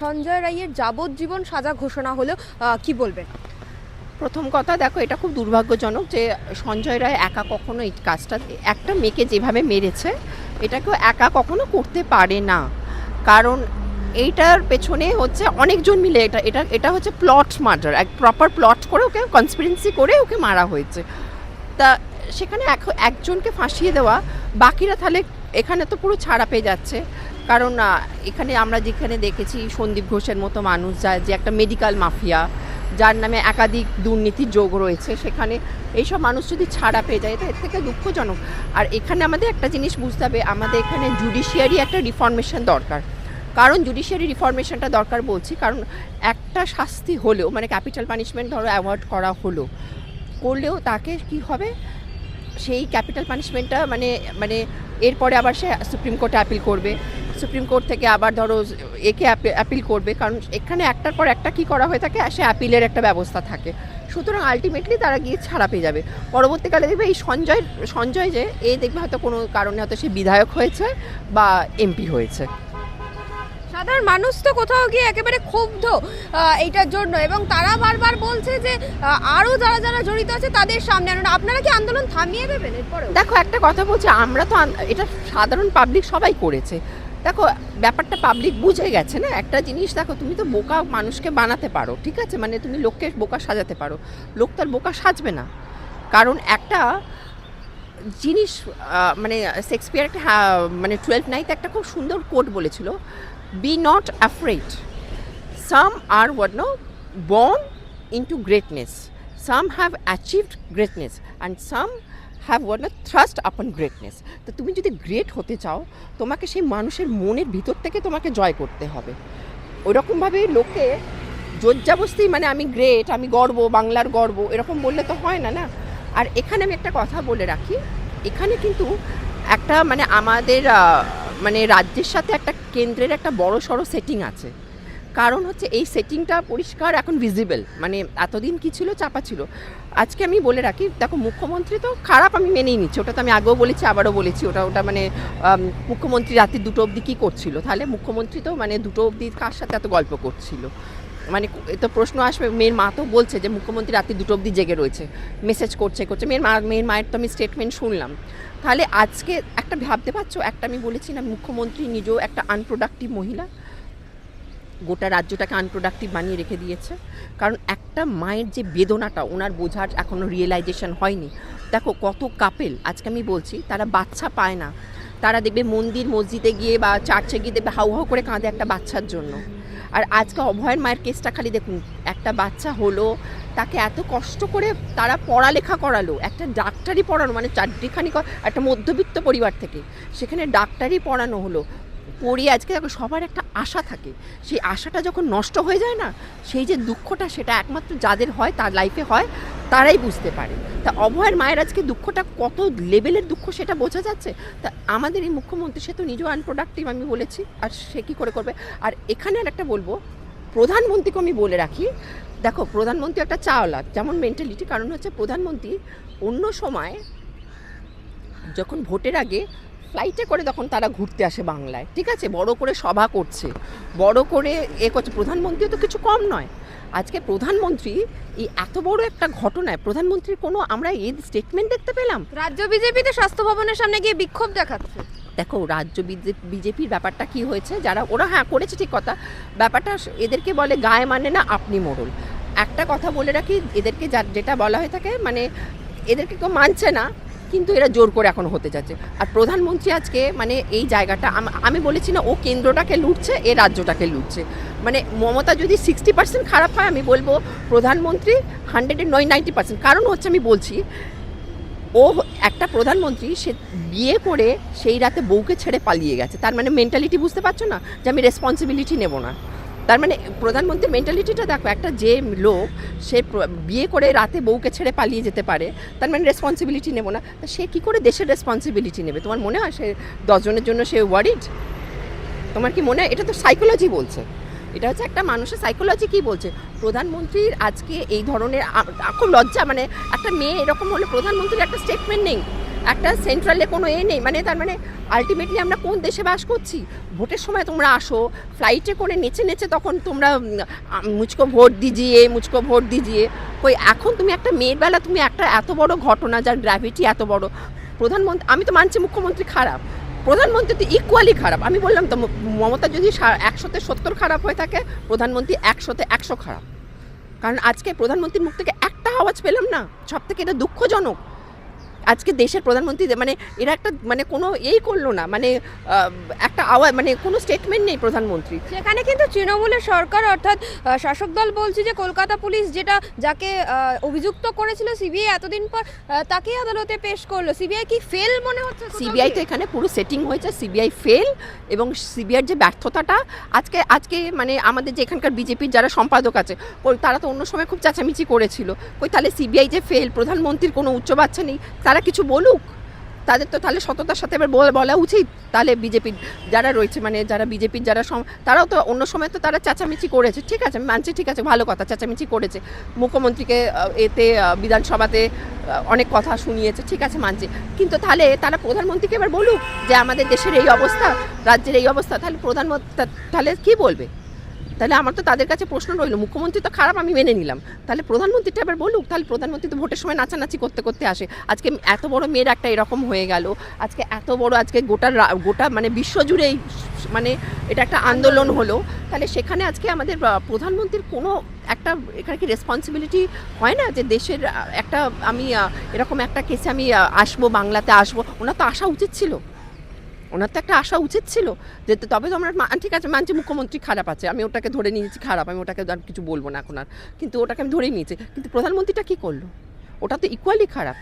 সঞ্জয় রায়ের যাবজ্জীবন সাজা ঘোষণা হলো কি বলবেন? প্রথম কথা, দেখো, এটা খুব দুর্ভাগ্যজনক যে সঞ্জয় রায় একা কখনো এই কাজটা, একটা মেয়েকে যেভাবে মেরেছে, এটাকেও একা কখনো করতে পারে না। কারণ এইটার পেছনে হচ্ছে অনেকজন মিলে এটা এটা এটা হচ্ছে প্লট মার্ডার এক প্রপার প্লট করে ওকে কনসপিরেন্সি করে ওকে মারা হয়েছে। তা সেখানে এক- একজনকে ফাঁসিয়ে দেওয়া, বাকিরা তাহলে এখানে তো পুরো ছাড়া পেয়ে যাচ্ছে। কারণ এখানে আমরা যেখানে দেখেছি সন্দীপ ঘোষের মতো মানুষ যায় যে একটা মেডিকেল মাফিয়া যার নামে একাধিক দুর্নীতির যোগ রয়েছে সেখানে। এইসব মানুষ যদি ছাড়া পেয়ে যায়, এটা এর থেকে দুঃখজনক। আর এখানে আমাদের একটা জিনিস বুঝতে হবে, আমাদের এখানে জুডিশিয়ারি একটা রিফর্মেশন দরকার। কারণ জুডিশিয়ারি রিফর্মেশনটা দরকার বলছি, কারণ একটা শাস্তি হলেও মানে ক্যাপিটাল পানিশমেন্ট ধরো অ্যাওয়ার্ড করা হলো, করলেও তাকে কি হবে? সেই ক্যাপিটাল পানিশমেন্টটা মানে মানে এরপরে আবার সে সুপ্রিম কোর্টে অ্যাপিল করবে। সুপ্রিম কোর্ট থেকে আবার ধরো একে অ্যাপিল করবে। কারণ এখানে একটার পর একটা কি করা হয়ে থাকে সে অ্যাপিলের একটা ব্যবস্থা থাকে। সুতরাং আলটিমেটলি তারা গিয়ে ছাড়া পেয়ে যাবে। পরবর্তীকালে দেখবে এই সঞ্জয় সঞ্জয় যে এ দেখবে হয়তো কোনো কারণে হয়তো সে বিধায়ক হয়েছে বা এমপি হয়েছে। সাধারণ মানুষ তো কোথাও গিয়ে একেবারে ক্ষুব্ধ এইটার জন্য। এবং তারা বারবার বলছে যে আরও যারা যারা জড়িত আছে তাদের সামনে আনুন। আপনারা কি আন্দোলন থামিয়ে দেবেন এরপরে দেখো একটা কথা বলছি আমরা তো এটা সাধারণ পাবলিক সবাই করেছে। দেখো, ব্যাপারটা পাবলিক বুঝে গেছে না? একটা জিনিস দেখো, তুমি তো বোকা মানুষকে বানাতে পারো, ঠিক আছে? মানে তুমি লোককে বোকা সাজাতে পারো। লোক তার বোকা সাজবে না। কারণ একটা জিনিস মানে শেক্সপিয়ার একটা মানে টুয়েলভ নাইতে একটা খুব সুন্দর কোট বলেছিল be not afraid some are what no born into greatness some have achieved greatness and some have what no thrust upon greatness তো তুমি যদি গ্রেট হতে চাও, তোমাকে সেই মানুষের মনের ভিতর থেকে তোমাকে জয় করতে হবে। ওরকমভাবে লোকে জোজ্জাবস্তি মানে আমি গ্রেট আমি গর্ব, বাংলার গর্ব, এরকম বললে তো হয় না না? আর এখানে আমি একটা কথা বলে রাখি, এখানে কিন্তু একটা মানে আমাদের মানে রাজ্যের সাথে একটা কেন্দ্রের একটা বড় সড়ো সেটিং আছে। কারণ হচ্ছে এই সেটিংটা পরিষ্কার, এখন ভিজিবল মানে এতদিন কি ছিল? চাপা ছিল। আজকে আমি বলে রাখি, দেখো মুখ্যমন্ত্রী তো খারাপ আমি মেনেই নিচ্ছি। ওটা তো আমি আগেও বলেছি, আবারও বলেছি। ওটা ওটা মানে মুখ্যমন্ত্রী রাত্রি দুটো অবধি কী করছিল? তাহলে মুখ্যমন্ত্রী তো মানে দুটো অবধি কার সাথে এত গল্প করছিল? মানে তো প্রশ্ন আসবে। মেয়ের মা তো বলছে যে, মুখ্যমন্ত্রী রাত্রি দুটো অবধি জেগে রয়েছে। মেসেজ করছে করছে। মেয়ের মা, মেয়ের মায়ের তো আমি স্টেটমেন্ট শুনলাম। তাহলে আজকে একটা ভাবতে পারছ? একটা আমি বলেছি না, মুখ্যমন্ত্রী নিজেও একটা আনপ্রোডাক্টিভ মহিলা। গোটা রাজ্যটাকে আনপ্রোডাক্টিভ বানিয়ে রেখে দিয়েছে। কারণ একটা মায়ের যে বেদনাটা, ওনার বোঝার এখনও রিয়েলাইজেশন হয়নি। দেখো কত কাপেল আজকে আমি বলছি, তারা বাচ্চা পায় না। তারা দেখবে মন্দির, মসজিদে গিয়ে বা চার্চে গিয়ে দেখবে হাউ হাউ করে কাঁদে একটা বাচ্চার জন্য। আর আজকে অভয়ের মায়ের কেসটা খালি দেখুন, একটা বাচ্চা হলো, তাকে এত কষ্ট করে তারা পড়ালেখা করালো, একটা ডাক্তারি পড়ানো মানে চারটিখানি একটা মধ্যবিত্ত পরিবার থেকে, সেখানে ডাক্তারি পড়ানো হলো। পড়িয়ে আজকে দেখো সবার একটা আশা থাকে। সেই আশাটা যখন নষ্ট হয়ে যায় না, সেই যে দুঃখটা সেটা একমাত্র যাদের হয়, তার লাইফে হয়, তারাই বুঝতে পারে। তা অভয়ের মায়ের আজকে দুঃখটা কত লেভেলের দুঃখ সেটা বোঝা যাচ্ছে? তা আমাদের এই মুখ্যমন্ত্রী, সে তো নিজেও আনপ্রোডাক্টিভ আমি বলেছি, আর সে কী করে করবে? আর এখানে আর একটা বলব, প্রধানমন্ত্রীকে আমি বলে রাখি, দেখো প্রধানমন্ত্রী একটা চাওলা, যেমন মেন্টালিটি কারণ হচ্ছে প্রধানমন্ত্রী অন্য সময় যখন ভোটের আগে ফ্লাইটে করে তখন তারা ঘুরতে আসে বাংলায়। ঠিক আছে? বড় করে সভা করছে। বড় করে এ করছে। প্রধানমন্ত্রীও তো কিছু কম নয়। আজকে প্রধানমন্ত্রী এই এত বড় একটা ঘটনায় প্রধানমন্ত্রীর কোনো আমরা এই স্টেটমেন্ট দেখতে পেলাম? রাজ্য বিজেপিতে স্বাস্থ্য ভবনের সামনে গিয়ে বিক্ষোভ দেখাচ্ছে। দেখো রাজ্য বিজেপির ব্যাপারটা কি হয়েছে? যারা ওরা হ্যাঁ করেছে ঠিক কথা। ব্যাপারটা এদেরকে বলে গায়ে মানে না আপনি মোড়ল একটা কথা বলে রাখি এদেরকে যা- যেটা বলা হয়ে থাকে মানে এদেরকে কেউ মানছে না। কিন্তু এরা জোর করে এখন হতে যাচ্ছে। আর প্রধানমন্ত্রী আজকে মানে এই জায়গাটা, আমি বলেছি না, ও কেন্দ্রটাকে লুটছে, এ রাজ্যটাকে লুটছে। মানে মমতা যদি সিক্সটি পার্সেন্ট খারাপ হয়, আমি বলব প্রধানমন্ত্রী হান্ড্রেডের নয় নাইনটি পার্সেন্ট কারণ হচ্ছে আমি বলছি, ও একটা প্রধানমন্ত্রী, সে বিয়ে করে সেই রাতে বউকে ছেড়ে পালিয়ে গেছে। তার মানে মেন্টালিটি বুঝতে পারছ না? যে আমি রেসপন্সিবিলিটি নেব না। তার মানে প্রধানমন্ত্রীর মেন্টালিটিটা দেখো, একটা যে লোক, সে বিয়ে করে রাতে বউকে ছেড়ে পালিয়ে যেতে পারে, তার মানে রেসপন্সিবিলিটি নেব না। সে কী করে দেশের রেসপন্সিবিলিটি নেবে? তোমার মনে হয় সে দশজনের জন্য সে ওয়ারিড তোমার কি মনে হয়? এটা তো সাইকোলজি বলছে। এটা হচ্ছে একটা মানুষের সাইকোলজি কি বলছে? প্রধানমন্ত্রীর আজকে এই ধরনের খুব লজ্জা মানে একটা মেয়ে এরকম হলে প্রধানমন্ত্রীর একটা স্টেটমেন্ট নেই। একটা সেন্ট্রালে কোনো এ নেই। মানে তার মানে আলটিমেটলি আমরা কোন দেশে বাস করছি? ভোটের সময় তোমরা আসো ফ্লাইটে করে নেচে নেচে তখন তোমরা মুচকো ভোট দিজিয়ে মুচকো ভোট দিজিয়ে কই, এখন তুমি একটা মেয়ের বেলা তুমি একটা এত বড় ঘটনা যার গ্র্যাভিটি এত বড়। প্রধানমন্ত্রী, আমি তো মানছি মুখ্যমন্ত্রী খারাপ। প্রধানমন্ত্রী তো ইকুয়ালি খারাপ। আমি বললাম তো মমতা যদি একশোতে সত্তর খারাপ হয়ে থাকে, প্রধানমন্ত্রী একশোতে একশো খারাপ। কারণ আজকে প্রধানমন্ত্রীর মুখ থেকে একটা আওয়াজ পেলাম না। সব থেকে এটা দুঃখজনক। আজকে দেশের প্রধানমন্ত্রী মানে এরা একটা মানে কোনো এই করল না মানে একটা আওয়াজ মানে কোনো স্টেটমেন্ট নেই প্রধানমন্ত্রী। সেখানে কিন্তু তৃণমূলের সরকার অর্থাৎ শাসক দল বলছে যে কলকাতা পুলিশ যেটা যাকে অভিযুক্ত করেছিল সিবিআই এতদিন পর তাকেই আদালতে পেশ করল। সিবিআই কি ফেল মনে হচ্ছে সিবিআই তো এখানে পুরো সেটিং হয়েছে সিবিআই ফেল এবং সিবিআইয়ের যে ব্যর্থতাটা আজকে আজকে মানে আমাদের যে এখানকার বিজেপির যারা সম্পাদক আছে তারা তো অন্য সময় খুব চেঁচামেচি করেছিল। ওই তাহলে সিবিআই যে ফেল প্রধানমন্ত্রীর কোনো উচ্চ বাচ্চা নেই তারা কিছু বলুক, তাদের তো তাহলে সততার সাথে এবার বলা- উচিত। তাহলে বিজেপির যারা রয়েছে মানে যারা বিজেপির যারা তারাও তো অন্য সময় তো তারা চেঁচামেচি করেছে। ঠিক আছে মানছি ঠিক আছে, ভালো কথা, চেঁচামেচি করেছে। মুখ্যমন্ত্রীকে এতে বিধানসভাতে অনেক কথা শুনিয়েছে, ঠিক আছে, মানছি। কিন্তু তাহলে তারা প্রধানমন্ত্রীকে এবার বলুক যে আমাদের দেশের এই অবস্থা, রাজ্যের এই অবস্থা, তাহলে প্রধানমন্ত্রী, তাহলে কি বলবে? তাহলে আমার তো তাদের কাছে প্রশ্ন রইল, মুখ্যমন্ত্রী তো খারাপ, আমি মেনে নিলাম। তাহলে প্রধানমন্ত্রীটা এবার বলুক, তাহলে প্রধানমন্ত্রী তো ভোটের সময় নাচানাচি করতে করতে আসে। আজকে এত বড় মেয়ের একটা এরকম হয়ে গেল, আজকে এত বড়, আজকে গোটা গোটা মানে বিশ্বজুড়েই মানে এটা একটা আন্দোলন হলো। তাহলে সেখানে আজকে আমাদের প্রধানমন্ত্রীর কোনো একটা এখানে কি রেসপন্সিবিলিটি হয় না যে দেশের একটা আমি এরকম একটা কেসে আমি আসব, বাংলাতে আসব? ওনার তো আসা উচিত ছিল। ওনার তো একটা আসা উচিত ছিল যে তবে তো আমরা ঠিক আছে, মানছি মুখ্যমন্ত্রী খারাপ আছে, আমি ওটাকে ধরে নিয়েছি খারাপ, আমি ওটাকে আর কিছু বলব না এখন আর। কিন্তু ওটাকে আমি ধরেই নিয়েছি। কিন্তু প্রধানমন্ত্রীটা কী করল? ওটা তো ইকুয়ালি খারাপ।